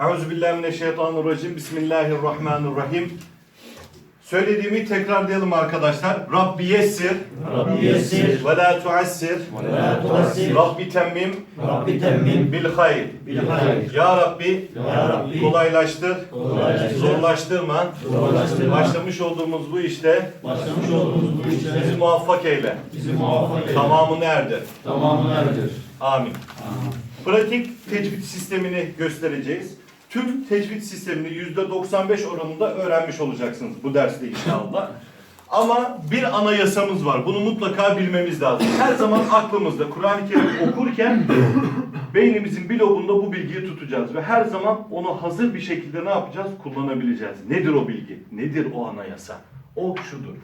Euzubillahimineşşeytanirracim. Bismillahirrahmanirrahim. Söylediğimi tekrarlayalım arkadaşlar. Rabbi yessir Rabbi yessir ve la tuassir ve la tuassir Rabbi temmim Rabbi temmim bil hayr. bil hayr Ya Rabbi Ya Rabbi kolaylaştır, kolaylaştır zorlaştırma. Zorlaştırma. Başlamış olduğumuz bu işte Başlamış olduğumuz bu bizi işlere muvaffak eyle. bizi muvaffak eyle Tamamını erdir. Tamamını erdir Amin. Pratik tecvid sistemini göstereceğiz. Tüm tecvid sistemini %95 oranında öğrenmiş olacaksınız bu derste inşallah. Ama bir anayasamız var. Bunu mutlaka bilmemiz lazım. Her zaman aklımızda Kur'an-ı Kerim okurken beynimizin bir lobunda bu bilgiyi tutacağız. Ve her zaman onu hazır bir şekilde ne yapacağız? Kullanabileceğiz. Nedir o bilgi? Nedir o anayasa? O şudur.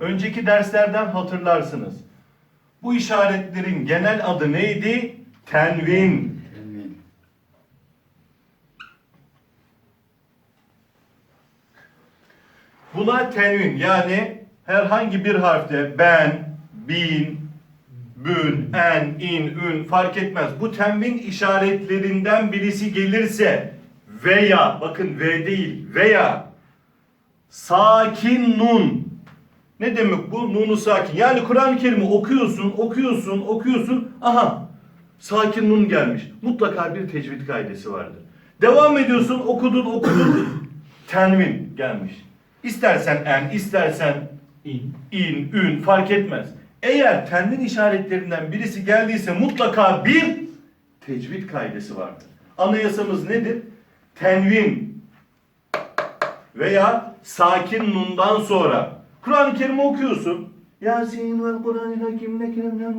Önceki derslerden hatırlarsınız. Bu işaretlerin genel adı neydi? Tenvin. Buna tenvin yani herhangi bir harfte ben, bin, bün, en, in, ün fark etmez. Bu tenvin işaretlerinden birisi gelirse veya bakın ve değil veya sakin nun ne demek bu? Nunu sakin. Yani Kur'an-ı Kerim'i okuyorsun, okuyorsun, okuyorsun. Aha sakin nun gelmiş. Mutlaka bir tecvid kaidesi vardır. Devam ediyorsun, okudun, okudun. Tenvin gelmiş. İstersen en, istersen İn in, ün fark etmez. Eğer tenvin işaretlerinden birisi geldiyse mutlaka bir tecvid kaidesi vardır. Anayasamız nedir? Tenvin veya sakin nundan sonra Kur'an-ı Kerim'i okuyorsun. Yasin vel Kur'an-ı Hakim ne kelimler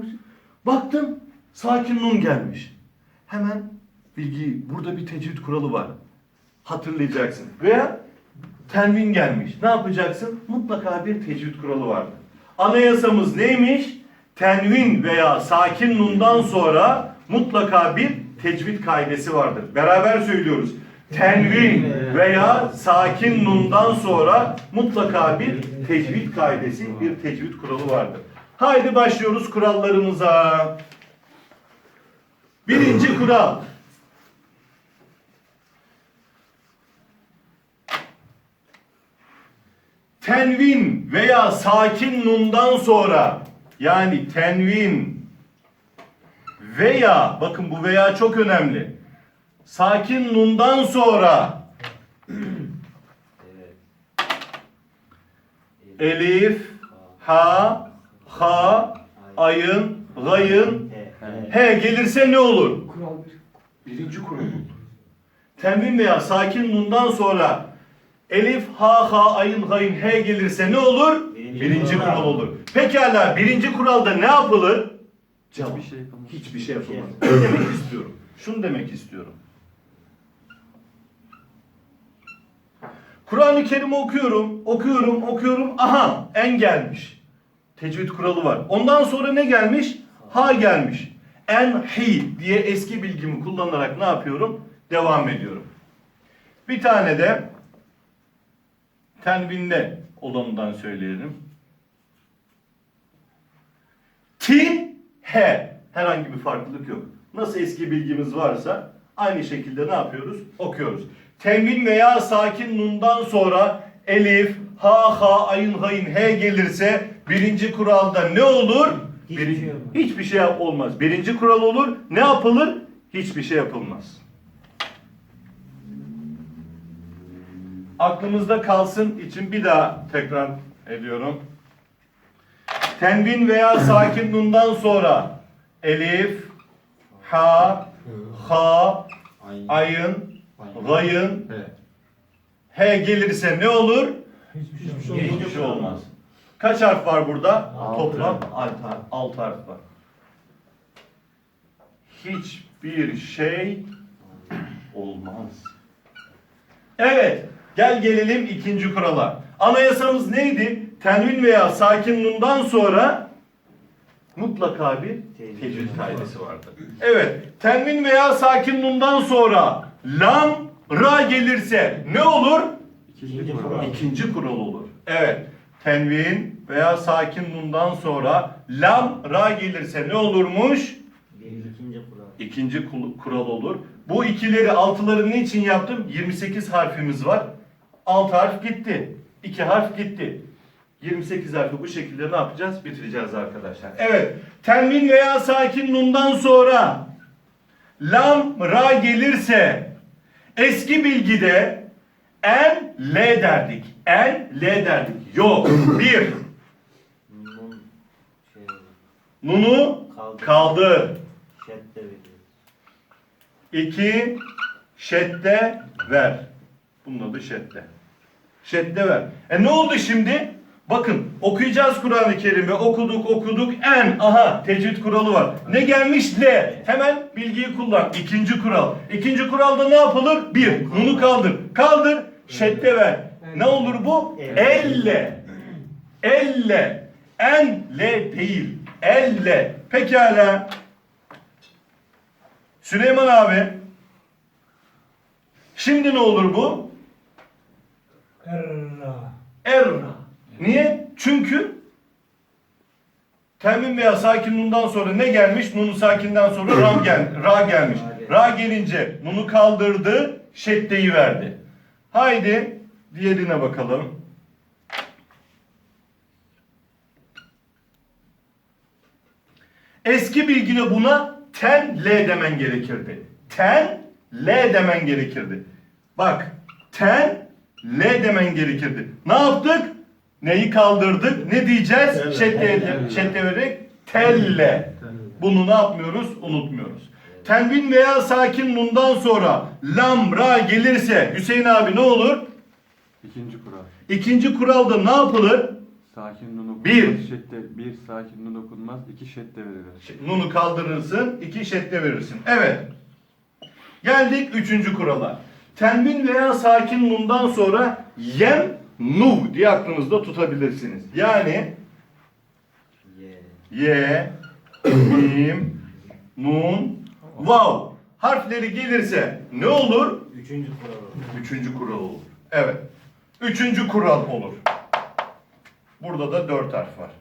Baktın sakin nun gelmiş. Hemen bilgi burada bir tecvid kuralı var. Hatırlayacaksın. Veya tenvin gelmiş. Ne yapacaksın? Mutlaka bir tecvid kuralı vardır. Anayasamız neymiş? Tenvin veya sakin nundan sonra mutlaka bir tecvid kaidesi vardır. Beraber söylüyoruz. Tenvin veya sakin nundan sonra mutlaka bir tecvid kaidesi, bir tecvid kuralı vardır. Haydi başlıyoruz kurallarımıza. Birinci kural. tenvin veya sakin nundan sonra yani tenvin veya bakın bu veya çok önemli. Sakin nundan sonra elif, ha, ha, ayın, gayın, he gelirse ne olur? Birinci kural olur. Tenvin veya sakin nundan sonra elif, ha, ha, ayın, gayın, he gelirse ne olur? Birinci Birinci kural. kural olur. Pekala birinci kuralda ne yapılır? Cevap. Hiçbir şey yapamaz. Hiçbir şey yapılmaz. Ne demek istiyorum? Şunu demek istiyorum. Kur'an-ı Kerim'i okuyorum, okuyorum, okuyorum. Aha en gelmiş. Tecvid kuralı var. Ondan sonra ne gelmiş? Ha gelmiş. En hi diye eski bilgimi kullanarak ne yapıyorum? Devam ediyorum. Bir tane de tenvinle olanından söyleyelim. Tin, he. Herhangi bir farklılık yok. Nasıl eski bilgimiz varsa aynı şekilde ne yapıyoruz? Okuyoruz. Tenvin veya sakin nundan sonra elif, ha, ha, ayın, hayın, he gelirse birinci kuralda ne olur? Şey olmaz. Hiçbir şey olmaz. Birinci kural olur. Ne yapılır? Hiçbir şey yapılmaz. Aklımızda kalsın için bir daha tekrar ediyorum. Tenvin veya sakin nundan sonra elif, ha, ha, ayın, gayın, he gelirse ne olur? Hiçbir şey Hiçbir şey olmaz. Kaç harf var burada? Altı. Toplam 6 harf, var. Hiçbir şey olmaz. Evet, gel gelelim ikinci kurala. Anayasamız neydi? Tenvin veya sakin nundan sonra mutlaka bir tecvid kaidesi vardı. Evet, tenvin veya sakin nundan sonra lam, ra gelirse ne olur? İkinci kural. İkinci kural olur. Evet. Tenvin veya sakin nundan sonra lam ra gelirse ne olurmuş? İkinci kural. ikinci kural olur. Bu ikileri altıları ne için yaptım? 28 harfimiz var. 6 harf gitti. 2 harf gitti. 28 harfi bu şekilde ne yapacağız? Bitireceğiz arkadaşlar. Evet. Tenvin veya sakin nundan sonra lam ra gelirse eski bilgide en l derdik. En l derdik. Yok. Bir. Nun Nunu kaldır. şedde. İki, şedde ver. Bunun adı şedde. Şedde ver. E ne oldu şimdi? Bakın okuyacağız Kur'an-ı Kerim'i. Okuduk okuduk. En. Aha tecvid kuralı var. Ne gelmiş? L. Hemen bilgiyi kullan. İkinci kural. İkinci kuralda ne yapılır? Bir. Nunu kaldır. Kaldır. Şedde ver. Ne olur bu? Elle. Elle. En. L değil. Elle. Pekala. Süleyman abi. Şimdi ne olur bu? Erra. Erra. Niye? Çünkü temin veya sakin nundan sonra ne gelmiş? Nunu sakinden sonra ram gel, ra gelmiş. Ra gelince nunu kaldırdı, şeddeyi verdi. Haydi diğerine bakalım. Eski bilgide buna ten L demen gerekirdi. Ten L demen gerekirdi. Bak ten L demen gerekirdi. Ne yaptık? Neyi kaldırdık? Ne diyeceğiz? Şedde, vererek telle. Bunu ne yapmıyoruz? Unutmuyoruz. Tenvin veya sakin nundan sonra lam ra gelirse Hüseyin abi ne olur? İkinci kural. İkinci kuralda ne yapılır? Sakin nun okunmaz. Bir. Şedde, bir sakin nun okunmaz. iki şedde verilir. Nunu kaldırırsın, iki şedde verirsin. Evet. Geldik üçüncü kurala. Tenvin veya sakin nundan sonra yem nu diye aklınızda tutabilirsiniz. Yani Ye. mim, nun, vav harfleri gelirse ne olur? Üçüncü kural. Üçüncü kural olur. Evet. Üçüncü kural olur. Burada da dört harf var.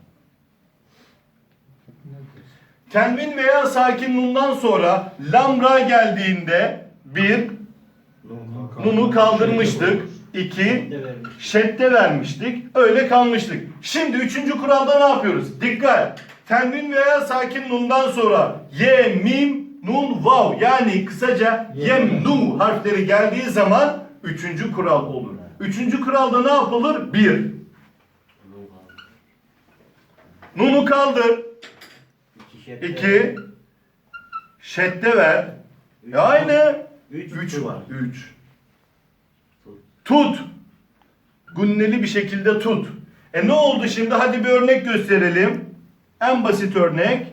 Tenvin veya sakin nundan sonra lamra geldiğinde bir Nun nunu kaldırmıştık. İki şedde vermiş. şedde vermiştik. Öyle kalmıştık. Şimdi üçüncü kuralda ne yapıyoruz? Dikkat! Tenvin veya sakin nundan sonra ye, mim, nun, vav yani kısaca yem, nu harfleri geldiği zaman üçüncü kural olur. Üçüncü kuralda ne yapılır? Bir, nunu kaldır. İki şedde. Ver. E aynı. Üç. Üç var. Üç. Tut. Günneli bir şekilde tut. E ne oldu şimdi? Hadi bir örnek gösterelim. En basit örnek.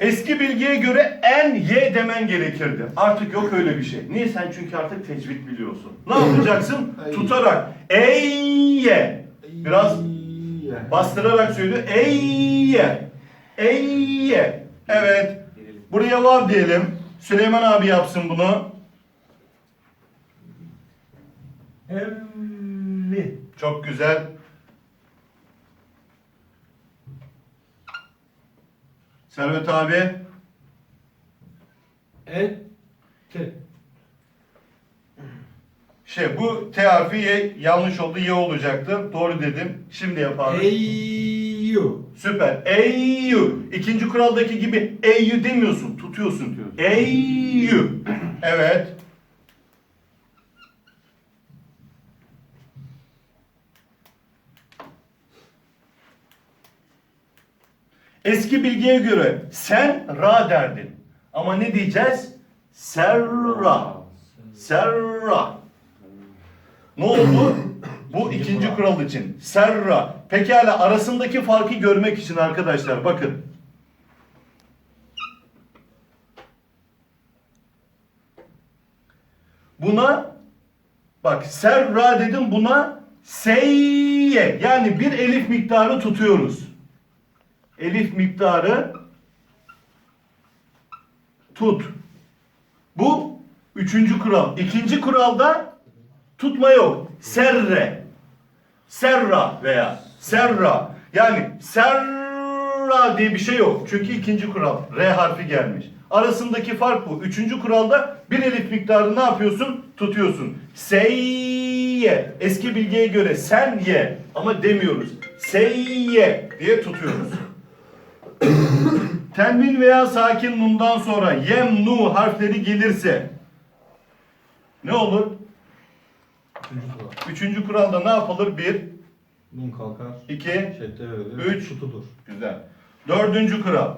Eski bilgiye göre en ye demen gerekirdi. Artık yok öyle bir şey. Niye sen çünkü artık tecvid biliyorsun. Ne yapacaksın? Tutarak ey ye. Biraz bastırarak söylüyor. Ey ye. Ey ye. Evet. Buraya vav diyelim. Süleyman abi yapsın bunu. Emmi. Çok güzel. Servet abi. Etti. Şey bu T harfi Y yanlış oldu. Y olacaktı. Doğru dedim. Şimdi yap abi. Eyyu. Süper. Eyyü. İkinci kuraldaki gibi eyyü demiyorsun. Tutuyorsun. Eyyü. Evet. Eski bilgiye göre sen ra derdin. Ama ne diyeceğiz? Serra. Serra. Ne oldu? Bu ikinci kural için. Serra. Pekala arasındaki farkı görmek için arkadaşlar bakın. Buna bak serra dedim buna seyye yani bir elif miktarı tutuyoruz. Elif miktarı tut. Bu üçüncü kural. İkinci kuralda tutma yok. Serre. Serra veya serra. Yani serra diye bir şey yok. Çünkü ikinci kural. R harfi gelmiş. Arasındaki fark bu. Üçüncü kuralda bir elif miktarı ne yapıyorsun? Tutuyorsun. Seyye. Eski bilgiye göre sen ye. Ama demiyoruz. Seyye diye tutuyoruz. Tenvin veya sakin nundan sonra yem, nu harfleri gelirse ne olur? Üçüncü kural. Üçüncü kuralda ne yapılır? Bir, Nun kalkar. iki, Şedde verilir. Üç. Tutudur. Güzel. Dördüncü kural.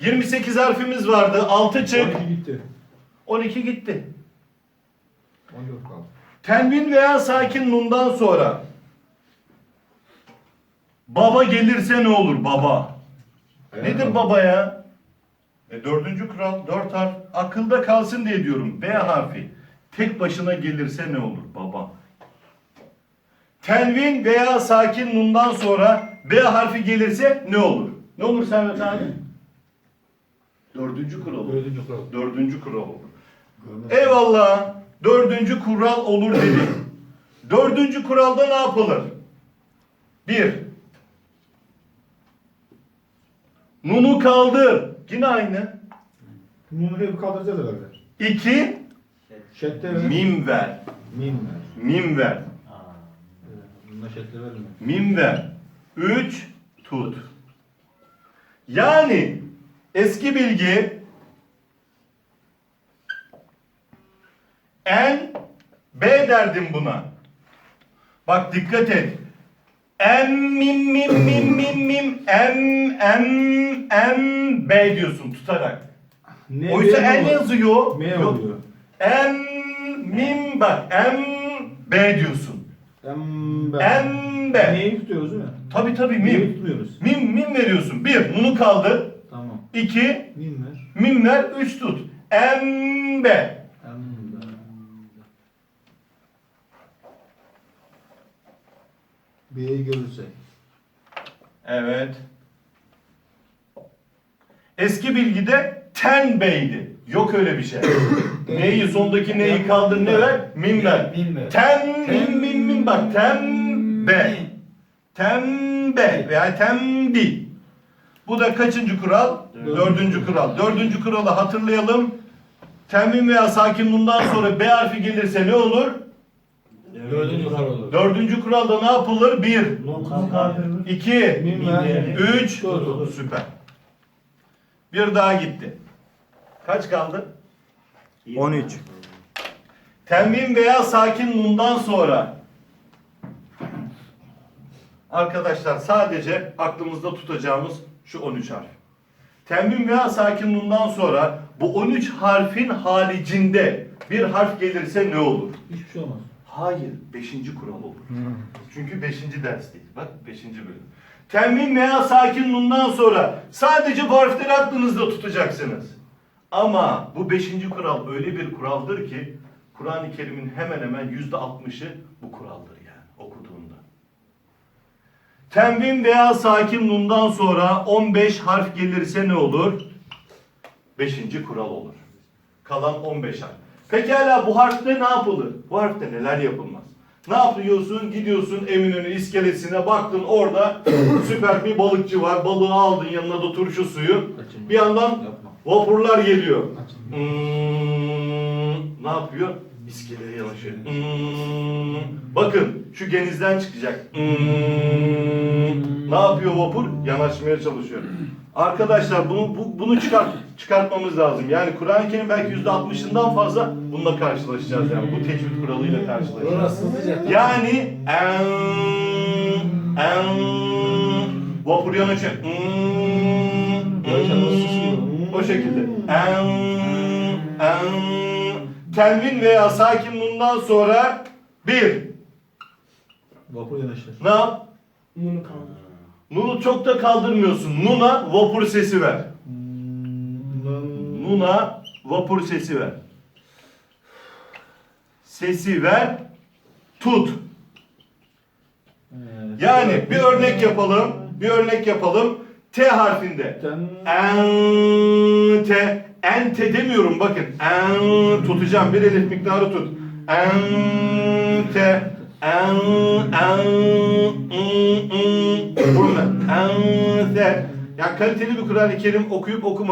28 harfimiz vardı. 6 çık. 12 gitti. 12 gitti. 14 kaldı. Tenvin veya sakin nundan sonra baba gelirse ne olur baba? Nedir baba ya? E, dördüncü kural, dört harf. Akılda kalsın diye diyorum. B harfi. Tek başına gelirse ne olur baba? Tenvin veya sakin nundan sonra B harfi gelirse ne olur? Ne olur Servet abi? Dördüncü kural olur. Dördüncü kural. Dördüncü kural olur. Eyvallah. Dördüncü kural olur dedik. Dördüncü kuralda ne yapılır? Bir. Nunu kaldır. Yine aynı. Nunu hep kaldıracağız herhalde. İki. Şedde verir. Mim ver. Mim ver. Mim ver. Evet. Bunda şedde verilmiyor. Mim ver. Üç. Tut. Yani eski bilgi en B derdim buna. Bak dikkat et. Em mim mim mim mim mim em em em B diyorsun tutarak. Ne Oysa en oluyor? yazıyor. M Yok. oluyor. Em mim bak em B diyorsun. Em. Em B. Neyi tutuyoruz değil mi? Tabi tabi Neyi mim. tutmuyoruz? Mim mim veriyorsun. Bir, nunu kaldır. Tamam. İki, Mim ver. mim ver. Üç tut. Em be. B'yi görürsek. Evet. Eski bilgide ten beydi. Yok öyle bir şey. neyi sondaki neyi kaldır ne ver? Mim ver. Ver. Ten mim mim mim bak tembe. Tembe veya tembi. Bu da kaçıncı kural? Dördüncü kural. Dördüncü kuralı hatırlayalım. Temim veya sakin bundan sonra B harfi gelirse ne olur? Dördüncü kural olur. Dördüncü kuralda ne yapılır? Bir, iki, üç, süper. Bir daha gitti. Kaç kaldı? 13. Tenvin veya sakin nundan sonra Arkadaşlar sadece aklımızda tutacağımız şu 13 harf. Tenvin veya sakin nundan sonra bu 13 harfin haricinde bir harf gelirse ne olur? Hiçbir şey olmaz. Hayır, 5. kural olur. Çünkü 5. dersteyiz. Bak 5. bölüm. Tenvin veya sakin nundan sonra sadece bu harfleri aklınızda tutacaksınız. Ama bu 5. kural öyle bir kuraldır ki Kur'an-ı Kerim'in hemen hemen %60'ı bu kuraldır yani okuduğunda. Tenvin veya sakin nundan sonra 15 harf gelirse ne olur? 5. kural olur. Kalan 15 harf. Pekala bu harfte ne yapılır? Bu harfte neler yapılmaz? Ne yapıyorsun? Gidiyorsun Eminönü iskelesine baktın orada süper bir balıkçı var. Balığı aldın yanına da turşu suyu. Bir yandan vapurlar geliyor. Hmm, ne yapıyor? İskeleye yanaşıyor. Hmm, bakın şu genizden çıkacak. Hmm, ne yapıyor vapur? Yanaşmaya çalışıyor. Arkadaşlar bunu bu, bunu çıkart çıkartmamız lazım. Yani Kur'an-ı Kerim belki yüzde altmışından fazla bununla karşılaşacağız yani bu tecvid kuralıyla karşılaşacağız. Yani en en vapur yanaşıyor. Hmm, hmm, o şekilde. En en tenvin veya sakin bundan sonra bir Vapur yanaşır. ne yap? Nunu kaldır. Nunu çok da kaldırmıyorsun. Nuna vapur sesi ver. Nuna vapur sesi ver. Sesi ver. Tut. Yani bir örnek yapalım. Bir örnek yapalım. T harfinde. Ente. Ente demiyorum bakın. En tutacağım. Bir elif miktarı tut. Ente. En, en, ın, ın. Burun. En, se. Yani kaliteli bir Kur'an-ı Kerim okuyup okuma